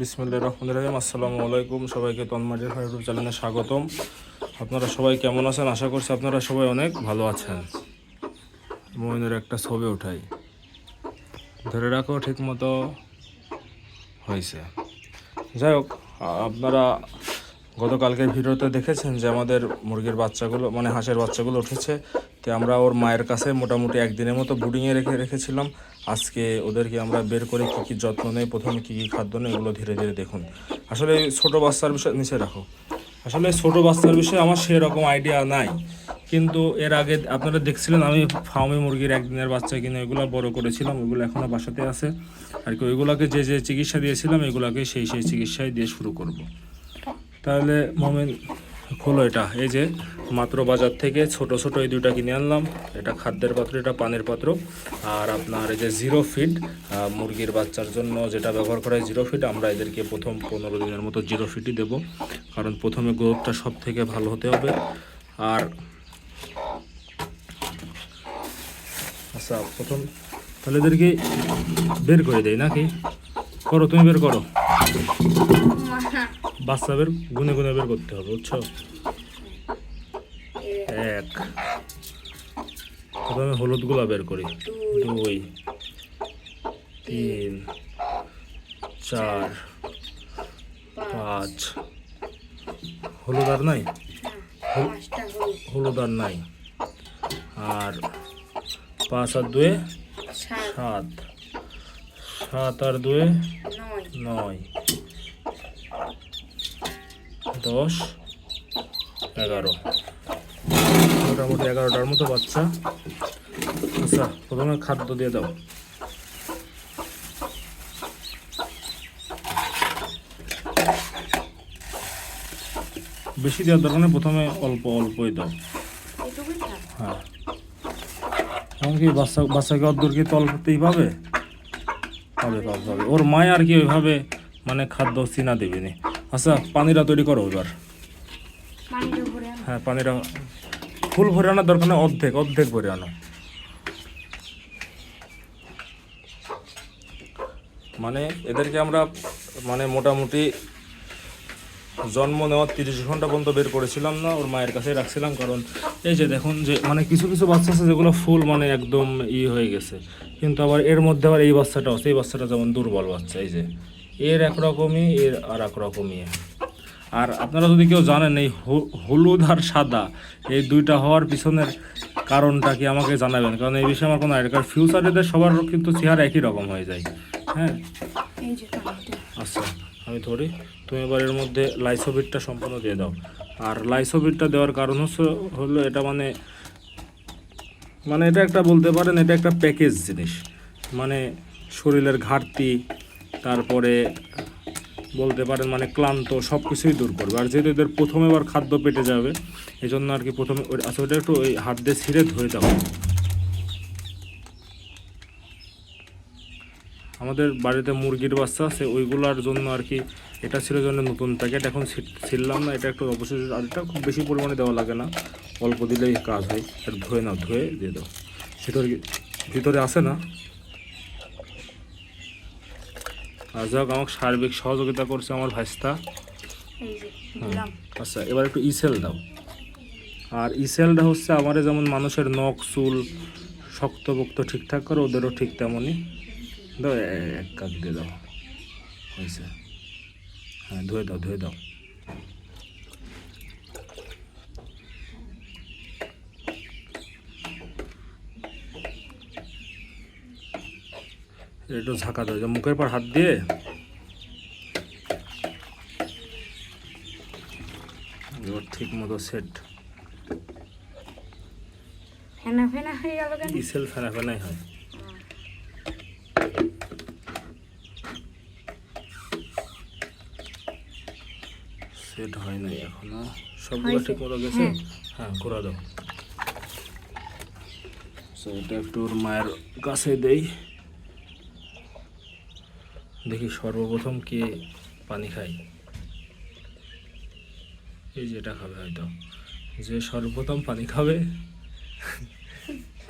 বিসমুল্লাহ রহমান রহিম। আসসালামু আলাইকুম। সবাইকে তন্মাটির ইউটিউব চ্যানেলে স্বাগতম। আপনারা সবাই কেমন আছেন? আশা করছি আপনারা সবাই অনেক ভালো আছেন। মইনের একটা ছবি উঠাই। ধরে রাখো ঠিক মতো হয়েছে। যাই হোক, আপনারা গতকালকের ভিডিওতে দেখেছেন যে আমাদের মুরগির বাচ্চাগুলো মানে হাঁসের বাচ্চাগুলো উঠেছে। তো আমরা ওর মায়ের কাছে মোটামুটি একদিনের মতো বুডিংয়ে রেখে রেখেছিলাম। আজকে ওদেরকে আমরা বের করে কী কী যত্ন নেই, প্রথমে কী কী খাদ্য নেই এগুলো ধীরে ধীরে দেখুন। আসলে ছোটো বাচ্চার বিষয়ে নিচে রাখো। আসলে ছোটো বাচ্চার বিষয়ে আমার সেরকম আইডিয়া নাই। কিন্তু এর আগে আপনারা দেখছিলেন, আমি ফার্মে মুরগির একদিনের বাচ্চা কিনে ওইগুলো বড় করেছিলাম ওইগুলো এখনও বাসাতে আছে। আর কি ওইগুলোকে যে যে চিকিৎসা দিয়েছিলাম, এগুলোকে সেই সেই চিকিৎসায় দিয়ে শুরু করব। তাহলে মোমেন খোলো এটা। এই যে মাত্র বাজার থেকে ছোট ছোট এই দুইটা কিনে আনলাম। এটা খাদ্যের পাত্র, এটা পানের পাত্র। আর আপনার এই যে জিরো ফিট মুরগির বাচ্চার জন্য যেটা ব্যবহার করা হয় জিরো ফিট আমরা এদেরকে প্রথম পনেরো দিনের মতো জিরো ফিটই দেবো। কারণ প্রথমে গ্রোথটা সব থেকে ভালো হতে হবে। আর আচ্ছা প্রথম তাহলে এদেরকে বের করে দেয় নাকি? করো, তুমি বের করো। বাচ্চা বের গুনে গুনে বের করতে হবে বুঝছ? এক। প্রথমে হলুদগুলা বের করি। দুই তিন চার পাঁচ। হলুদ আর নাই? হলুদ আর নাই। আর পাঁচ আর দুয়ে সাত। সাত। আর দুয়ে নয়। দশ এগারো। মোটামুটি এগারোটার মতো বাচ্চা। আচ্ছা প্রথমে খাদ্য দিয়ে দাও। বেশি দেওয়ার দরকার প্রথমে অল্প অল্পই দাও। হ্যাঁ। এমনকি বাচ্চা বাচ্চাকে অদ্দূর কি তল করতেই পাবে? পাবে পাবে পাবে। ওর মায় আর কি ওইভাবে মানে খাদ্য চিনা দেবে নি আচ্ছা পানিটা তৈরি করো এবার। হ্যাঁ পানিটা ফুল ভরে আনার দরকার নেই অর্ধেক অর্ধেক ভরে আনো। মানে এদেরকে আমরা মানে মোটামুটি জন্ম নেওয়ার তিরিশ ঘণ্টা পর্যন্ত বের করেছিলাম না ওর মায়ের কাছে রাখছিলাম কারণ এই যে দেখুন যে মানে কিছু কিছু বাচ্চা আছে যেগুলো ফুল মানে একদম ই হয়ে গেছে। কিন্তু আবার এর মধ্যে আবার এই বাচ্চাটা আছে এই বাচ্চাটা যেমন দুর্বল বাচ্চা এই যে। এর একরকমই এর আর এক রকমই। আর আপনারা যদি কেউ জানেন এই হলুদ আর সাদা এই দুইটা হওয়ার পিছনের কারণটা কি আমাকে জানাবেন? কারণ এই বিষয়ে আমার কোনো আইডিয়া কারণ ফিউচার এদের সবার কিন্তু চেহারা একই রকম হয়ে যায়। হ্যাঁ? আচ্ছা আমি ধরি তুমি এবার এর মধ্যে লাইসোবিটটা সম্পূর্ণ দিয়ে দাও। আর লাইসোবিটটা দেওয়ার কারণ হচ্ছে হলো এটা মানে মানে এটা একটা বলতে পারেন এটা একটা প্যাকেজ জিনিস। মানে শরীরের ঘাটতি তারপরে বলতে পারেন মানে ক্লান্ত সব কিছুই দূর করবে। আর যেহেতু এদের প্রথমে বার খাদ্য পেটে যাবে এই জন্য আর কি প্রথমে আচ্ছা ওটা একটু ওই হাত দিয়ে ছিঁড়ে ধুয়ে দাও। আমাদের বাড়িতে মুরগির বাচ্চা আছে, ওইগুলোর জন্য আর কি এটা ছিল জন্য নতুন প্যাকেট। এখন ছিললাম না, এটা একটু অবশ্যই আর এটা খুব বেশি পরিমাণে দেওয়া লাগে না। অল্প দিলেই কাজ হয়, এটা ধুয়ে নাও, ধুয়ে দিয়ে দাও। ভিতরে ভিতরে আসে না? আর হোক আমাকে সার্বিক সহযোগিতা করছে আমার ভাইস্তা। এই যে আচ্ছা এবার একটু ইসেল দাও। আর ইসেলটা হচ্ছে আমারে যেমন মানুষের নখ চুল শক্ত শক্তপোক্ত ঠিকঠাক করে ওদেরও ঠিক তেমনই। দাও এক কাক দিয়ে দাও। হয়েছে। হ্যাঁ ধুয়ে দাও ধুয়ে দাও। একটু ঝাঁকা দাও যে মুখের পর হাত দিয়ে। এবার ঠিক মতো সেট ফেনা ফেনা হয়ে গেল কেন? ইসেল ফেনা ফেনাই হয়। সেট হয় নাই এখনও। সবগুলো ঠিক মতো গেছে? হ্যাঁ। হ্যাঁ ঘোরা দাও। এটা একটু ওর মায়ের কাছে দেই। দেখি সর্বপ্রথম কে পানি খায়। এই যে এটা খাবে হয়তো। যে সর্বপ্রথম পানি খাবে,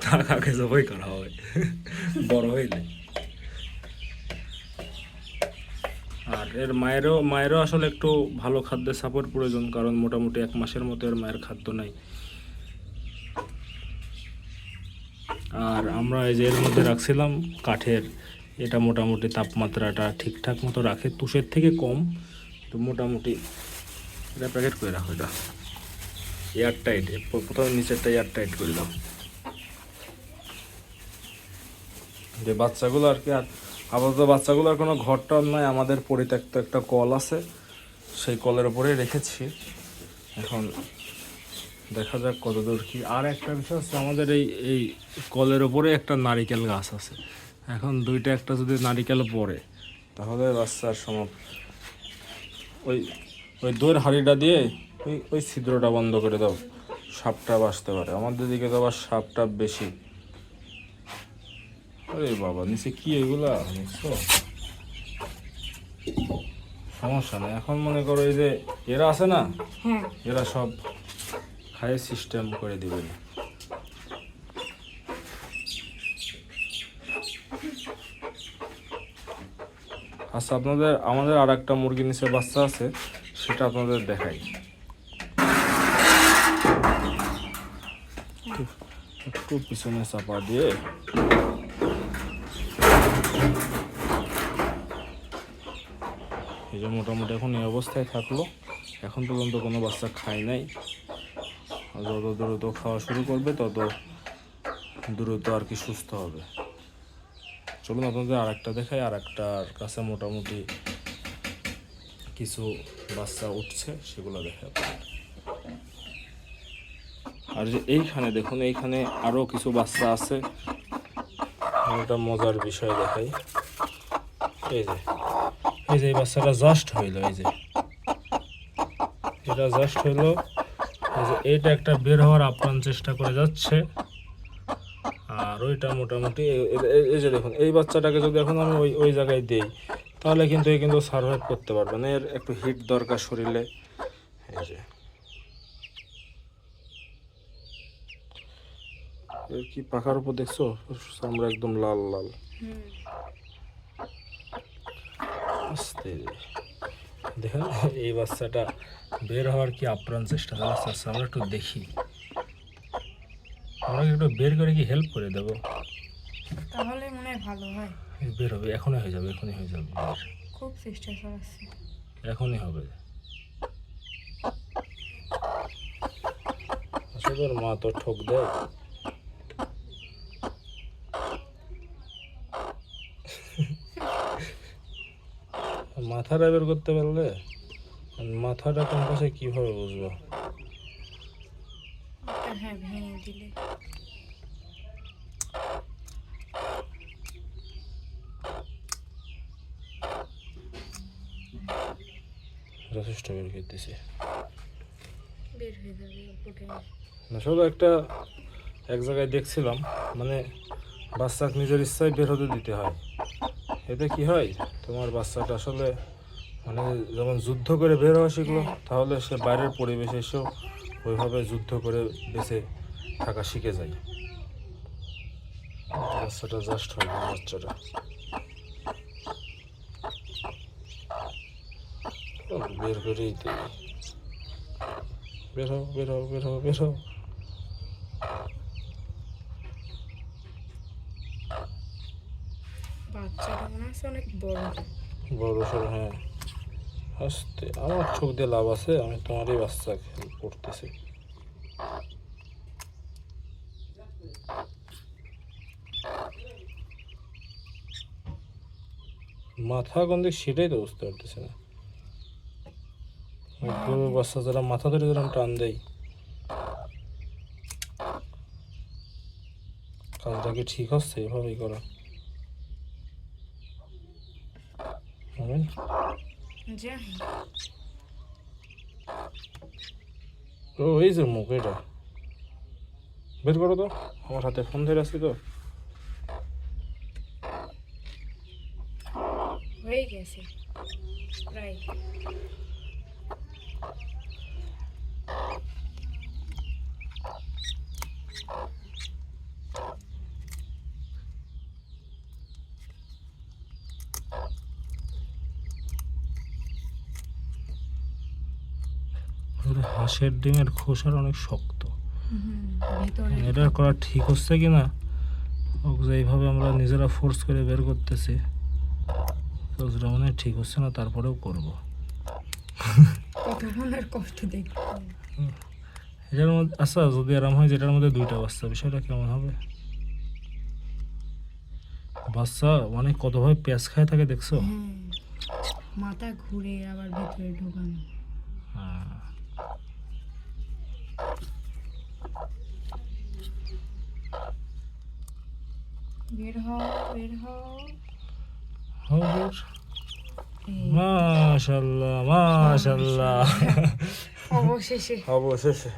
তার আগে জবাই করা হবে। বড় হইলে আর এর মায়েরও মায়েরও আসলে একটু ভালো খাদ্যের সাপোর্ট প্রয়োজন, কারণ মোটামুটি এক মাসের মতো এর মায়ের খাদ্য নাই। আর আমরা এই যে এর মধ্যে রাখছিলাম কাঠের এটা মোটামুটি তাপমাত্রাটা ঠিকঠাক মতো রাখে। তুষের থেকে কম, তো মোটামুটি এটা প্যাকেট করে রাখো এটা। এয়ার টাইট প্রথমে নিচেরটা এয়ার টাইট করে দাও। যে বাচ্চাগুলো আর কি, আর আপাতত বাচ্চাগুলোর কোনো ঘরটা নয় আমাদের পরিত্যক্ত একটা কল আছে, সেই কলের উপরে রেখেছি। এখন দেখা যাক কতদূর কি। আর একটা বিষয় হচ্ছে আমাদের এই এই কলের ওপরে একটা নারিকেল গাছ আছে। এখন দুইটা একটা যদি নারিকেল পড়ে তাহলে বাচ্চার সমাপ ওই ওই দইয়ের হাঁড়িটা দিয়ে ওই ওই ছিদ্রটা বন্ধ করে দাও সাপটা বাঁচতে পারে। আমাদের দিকে তো আবার সাপটা বেশি। আরে বাবা নিচে কি এগুলা? দেখছ? সমস্যা নেই। এখন মনে করো এই যে এরা আছে না? হ্যাঁ। এরা সব খায় সিস্টেম করে দিবে। আচ্ছা আপনাদের, আমাদের আর একটা মুরগি নিচে বাচ্চা আছে, সেটা আপনাদের দেখাই। একটু- পিছনে চাপা দিয়ে। এই যে মোটামুটি এখন এই অবস্থায় থাকল, এখন পর্যন্ত কোনো বাচ্চা খায় নাই। যত দ্রুত খাওয়া শুরু করবে, তত দ্রুত আর কি সুস্থ হবে। চলুন আপনাদের আর একটা দেখাই আর একটার কাছে মোটামুটি কিছু বাচ্চা উঠছে, সেগুলো দেখে আর যে এইখানে দেখুন, এইখানে আরও কিছু বাচ্চা আছে। একটা মজার বিষয় দেখাই। এই যে এই যে এই বাচ্চাটা জাস্ট হইল, এই যে। এটা জাস্ট হইল, এই যে এইটা একটা বের হওয়ার আপ্রাণ চেষ্টা করে যাচ্ছে। আর ওইটা মোটামুটি এই যে দেখুন, এই বাচ্চাটাকে যদি এখন আমি ওই ওই জায়গায় দিই, তাহলে কিন্তু এ কিন্তু সার্ভাইভ করতে পারবে না। এর একটু হিট দরকার শরীরে। এই যে। কি পাখার উপর দেখছ? আমরা একদম লাল লাল। আস্তে। দেখেন, এই বাচ্চাটা বের হওয়ার কি আপ্রাণ চেষ্টা চালাচ্ছে আমরা একটু দেখি। আমরা কি একটু বের করে কি হেল্প করে দেবো? তাহলে মনে হয় ভালো হয়। বের হবে এখনই হয়ে যাবে এখনই হয়ে যাবে। খুব চেষ্টা চালাচ্ছি এখনই হবে। আসলে মা তো ঠক দেয়। মাথাটা বের করতে পারলে মাথাটা কোন পাশে কীভাবে বুঝব হ্যাঁ ভেঙে দিলে। যথেষ্ট বের করতেছে বের হয়ে যাবে ওপরে আসলে একটা এক জায়গায় দেখছিলাম মানে বাচ্চাকে নিজের ইচ্ছায় বের হতে দিতে হয়। এতে কি হয়? তোমার বাচ্চাটা আসলে মানে যখন যুদ্ধ করে বের হওয়া শিখলো তাহলে সে বাইরের পরিবেশে এসেও ওইভাবে যুদ্ধ করে বেঁচে থাকা শিখে যায়। বাচ্চাটা জাস্ট হয় বাচ্চাটা বের করেই দিই বের হও বের হও বের হও বের হও। বাচ্চাটা মনে হচ্ছে অনেক বড়। বড় সড়ো হ্যাঁ। আস্তে, আমার চোখ দিয়ে লাভ আছে, আমি তোমারই বাচ্চা খেল পড়তেছি মাথা কোন দিক সেটাই তো বুঝতে পারতেছি না। বাচ্চা যারা মাথা ধরে যেরকম টান দেয় কাজটা কি ঠিক হচ্ছে? এভাবেই করা। জানি। ও এই যে মুখ এটা। বের করো তো। আমার হাতে ফোন ধরে আসছি তো। হয়ে গেছে। প্রায় এর হাঁসের ডিমের খোসার অনেক শক্ত। ভিতরে। এটা করা ঠিক হচ্ছে কি না এইভাবে আমরা নিজেরা ফোর্স করে বের করতেছি তো মনে হয় ঠিক হচ্ছে না তারপরেও করব। কষ্ট এটার মধ্যে আচ্ছা যদি আরাম হয় যেটার মধ্যে দুইটা বাচ্চা বিষয়টা কেমন হবে? বাচ্চা মানে কতভাবে পেঁয়াজ খায় থাকে দেখছ? হ্যাঁ মাথা ঘুরে আবার ভিতরে ঢোকানো। বের হও বের মাশাল্লাহ মাশাল্লাহ অবশেষে। অবশেষে।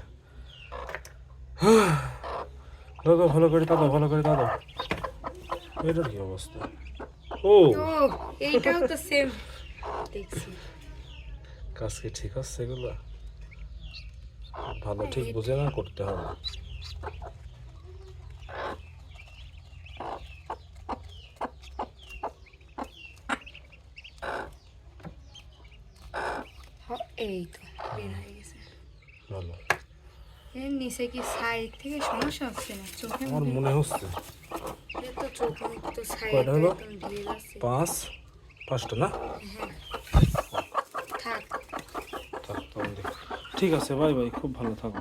ভালো করে দাদা ভালো করে দাদা। এটার কি অবস্থা? ও। এইটাও তো সেম দেখছি। কাজ কি ঠিক আছে এগুলো? ভালো ঠিক বুঝে না করতে হবে। এই তো বের হয়ে গেছে। ভালো। এর নিচে কি সাইড থেকে সমস্যা হচ্ছে না? চোখে আমার মনে হচ্ছে। এ তো চোখ তো সাইড কয়টা হলো? পাঁচ? পাঁচটা না? হ্যাঁ। থাক। দেখি। ঠিক আছে বাই বাই খুব ভালো থাকো।